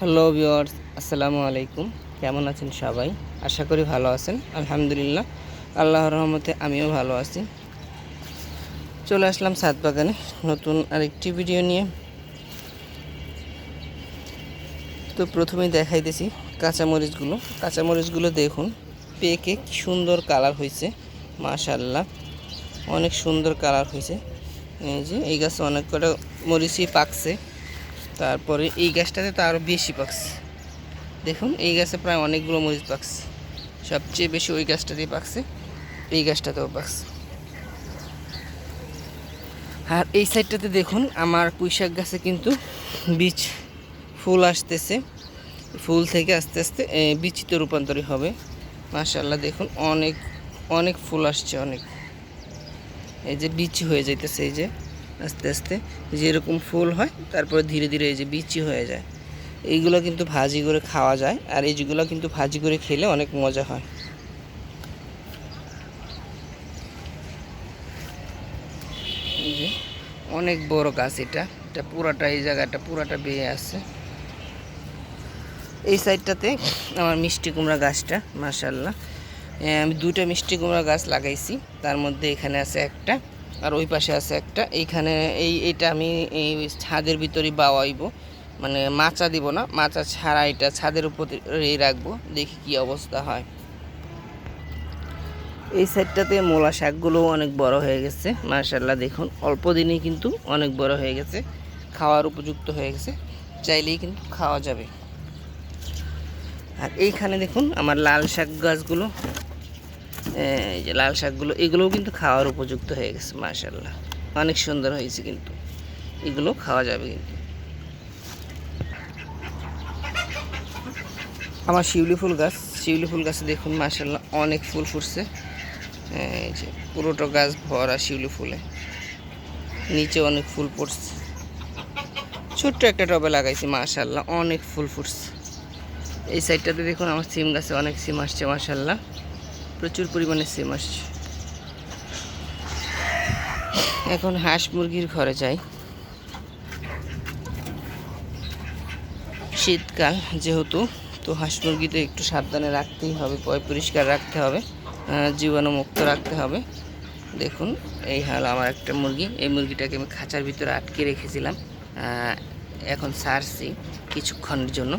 Hello viewers আসসালামু আলাইকুম। কেমন আছেন সবাই? আশা করি ভালো আছেন। আলহামদুলিল্লাহ, আল্লাহর রহমতে আমিও ভালো আছি। চলে আসলাম সাত বাগানে নতুন আরেকটি ভিডিও নিয়ে। তো প্রথমেই দেখাইতেছি কাঁচামরিচগুলো। কাঁচামরিচগুলো দেখুন, পেকে কি সুন্দর কালার হয়েছে মাশাল্লাহ অনেক সুন্দর কালার হয়েছে। এই যে, এই গাছে অনেক কটা মরিচই পাকছে। তারপরে এই গাছটাতে তো আরও বেশি পাকছে। দেখুন এই গাছে প্রায় অনেকগুলো মরিচ পাকছে। সবচেয়ে বেশি ওই গাছটাতেই পাকছে এই গাছটাতেও পাকছে। আর এই সাইডটাতে দেখুন আমার পুঁইশাক গাছে কিন্তু বীজ ফুল আসতেছে। ফুল থেকে আস্তে আস্তে এ, বীচিতে রূপান্তরিত হবে। মাশাল্লাহ দেখুন অনেক অনেক ফুল আসছে অনেক। এই যে বিচি হয়ে যাইতেছে এই যে। আস্তে আস্তে যেরকম ফুল হয়, তারপরে ধীরে ধীরে এই যে বিচি হয়ে যায়। এইগুলো কিন্তু ভাজি করে খাওয়া যায়, আর এইগুলো কিন্তু ভাজি করে খেলে অনেক মজা হয়। অনেক বড় গাছ এটা এটা পুরাটা এই জায়গাটা পুরাটা বেয়ে আছে। এই সাইডটাতে আমার মিষ্টি কুমড়া গাছটা মাশাল্লাহ আমি দুইটা মিষ্টি কুমড়া গাছ লাগাইছি, তার মধ্যে এখানে আছে একটা। আর ওই পাশে আছে একটা। এইখানে এই, এটা আমি এই ছাদের ভিতরে বাওয়াইব। মানে মাচা দিব না, মাচা ছাড়া এটা ছাদের উপরে রাখব, দেখি কি অবস্থা হয়। এই সাইডটাতে মোলা শাকগুলো অনেক বড় হয়ে গেছে মার্শাল্লাহ দেখুন, অল্প দিনেই কিন্তু অনেক বড় হয়ে গেছে, খাওয়ার উপযুক্ত হয়ে গেছে, চাইলেই কিন্তু খাওয়া যাবে। আর এইখানে দেখুন, আমার লাল শাক গাছগুলো এই যে লাল শাকগুলো, এগুলোও কিন্তু খাওয়ার উপযুক্ত হয়ে গেছে মার্শাল্লাহ অনেক সুন্দর হয়েছে কিন্তু। এগুলো খাওয়া যাবে কিন্তু। আমার শিউলি ফুল গাছ, শিউলি ফুল গাছে দেখুন মার্শাল্লাহ অনেক ফুল ফুটছে। এই যে পুরোটা গাছ ভরা শিউলি ফুলে। নিচে অনেক ফুল পড়ছে ছোট্ট একটা টবে লাগাইছি মাশাল্লাহ অনেক ফুল ফুটছে। এই সাইডটাতে দেখুন, আমার সিম গাছে অনেক সিম আসছে মাশাল্লাহ প্রচুর পরিমাণে সিম আসছে। এখন হাঁস মুরগির ঘরে যাই। শীতকাল যেহেতু, তো হাঁস মুরগিতে একটু সাবধানে রাখতেই হবে, পয় পরিষ্কার রাখতে হবে জীবাণুমুক্ত রাখতে হবে। দেখুন, এই হল আমার একটা মুরগি। এই মুরগিটাকে আমি খাঁচার ভিতরে আটকে রেখেছিলাম এখন ছাড়ছি কিছুক্ষণের জন্য।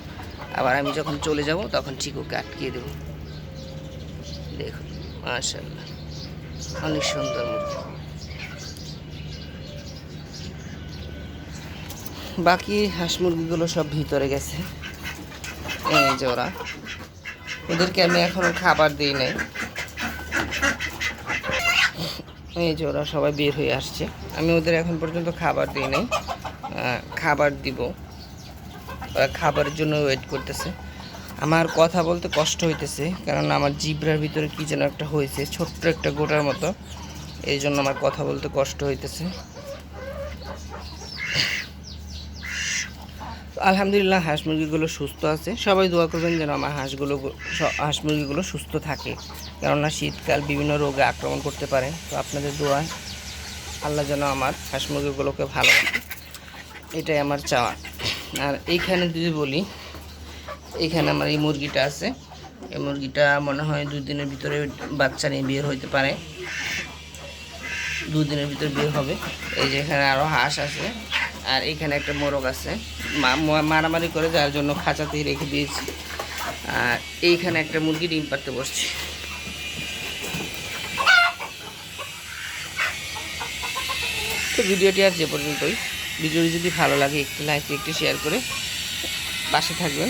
আবার আমি যখন চলে যাব, তখন ঠিক ওকে আটকিয়ে দেবো। দেখুন মাশাল্লাহ অনেক সুন্দর বাকি হাঁস মুরগিগুলো সব ভিতরে গেছে। এই ওরা। ওদেরকে আমি এখনও খাবার দিই নাই। এই যে ওরা সবাই বের হয়ে আসছে। আমি ওদের এখন পর্যন্ত খাবার দিই নাই। খাবার দিব। খাবারের জন্য ওয়েট করতেছে। আমার কথা বলতে কষ্ট হইতেছে, কারণ আমার জিব্রার ভিতরে কি যেন একটা হয়েছে, ছোট্ট একটা গোটার মতো। এই জন্য আমার কথা বলতে কষ্ট হইতেছে। আলহামদুলিল্লাহ, হাঁস মুরগিগুলো সুস্থ আছে। সবাই দোয়া করবেন যেন আমার হাঁসগুলো, হাঁস মুরগিগুলো সুস্থ থাকে, কেননা শীতকাল বিভিন্ন রোগে আক্রমণ করতে পারে। তো আপনাদের দোয়া, আল্লাহ যেন আমার হাঁস মুরগিগুলোকে ভালো এটাই আমার চাওয়া। আর এইখানে যদি বলি এইখানে আমার এই মুরগিটা আছে। এই মুরগিটা মনে হয় দুদিনের ভিতরে বাচ্চা নিয়ে বের হইতে পারে। দুদিনের ভিতরে বের হবে। এই যে এখানে আরও হাঁস আছে। আর এখানে একটা মোরগ আছে। মারামারি করে যার জন্য খাঁচাতেই রেখে দিয়েছি। আর এইখানে একটা মুরগি ডিম পাড়তে বসছে। তো ভিডিওটি আর যে পর্যন্তই। ভিডিওটি যদি ভালো লাগে, একটি লাইক একটি শেয়ার করে পাশে থাকবেন।